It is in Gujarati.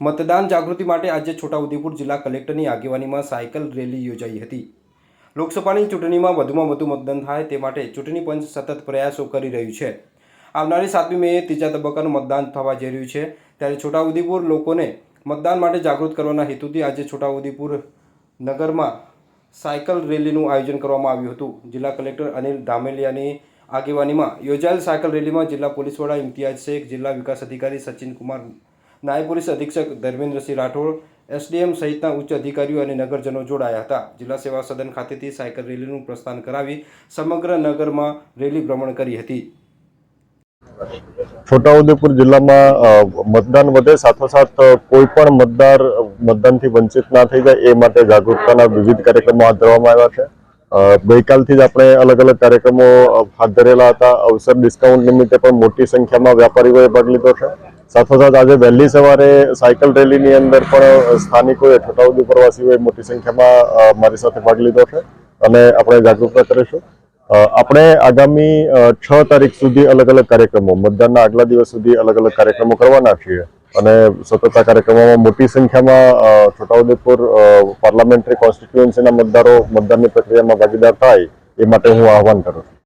મતદાન જાગૃતિ માટે આજે છોટાઉદેપુર જિલ્લા કલેક્ટરની આગેવાનીમાં સાયકલ રેલી યોજાઈ હતી. લોકસભાની ચૂંટણીમાં વધુમાં વધુ મતદાન થાય તે માટે ચૂંટણી પંચ સતત પ્રયાસો કરી રહ્યું છે. આવનારી સાતમી મેએ ત્રીજા તબક્કાનું મતદાન થવા જઈ રહ્યું છે. ત્યારે છોટાઉદેપુર લોકોને મતદાન માટે જાગૃત કરવાના હેતુથી આજે છોટાઉદેપુર નગરમાં સાયકલ રેલીનું આયોજન કરવામાં આવ્યું હતું. જિલ્લા કલેક્ટર અનિલ ધામેલિયાની આગેવાનીમાં યોજાયેલ સાયકલ રેલીમાં જિલ્લા પોલીસ વડા ઇમ્તિયાઝ શેખ, જિલ્લા વિકાસ અધિકારી સચિન કુમાર નાયબ પોલીસ અધિક્ષક ધર્મેન્દ્રસિંહ રાઠોડ, એસડીએમ સહિતના ઉચ્ચ અધિકારીઓ અને નગરજનો જોડાયા હતા. જિલ્લા સેવા સદન ખાતેથી સાયકલ રેલીનું પ્રસ્થાન કરાવી સમગ્ર નગરમાં રેલી ભ્રમણ કરી હતી. છોટાઉદેપુર જિલ્લામાં મતદાન વધે, સાથોસાથ કોઈ પણ મતદાર મતદાનથી વંચિત ના થઈ જાય, એ માટે જાગૃતતાના વિવિધ કાર્યક્રમો હાથ ધરવામાં આવ્યા છે. ગઈકાલથી જ આપણે અલગ અલગ કાર્યક્રમો હાથ ધરેલા હતા. અવસર ડિસ્કાઉન્ટ નિમિત્તે પણ મોટી સંખ્યામાં વ્યાપારીઓએ ભાગ લીધો છે. સાથોસાથ આજે વહેલી સવારે સાયકલ રેલીની અંદર પણ સ્થાનિકોએ છોટાઉદેપુર પ્રવાસીઓએ મોટી સંખ્યામાં મારી સાથે ભાગ લીધો છે અને આપણે જાગૃતતા કરીશું. આપણે આગામી છ તારીખ સુધી અલગ અલગ કાર્યક્રમો, મતદાનના આગલા દિવસ સુધી અલગ અલગ કાર્યક્રમો કરવાના છીએ અને સતત કાર્યક્રમોમાં મોટી સંખ્યામાં છોટાઉદેપુર પાર્લામેન્ટરી કોન્સ્ટિટ્યુએન્સીના મતદારો મતદાનની પ્રક્રિયામાં ભાગીદાર થાય એ માટે હું આહવાન કરું છું.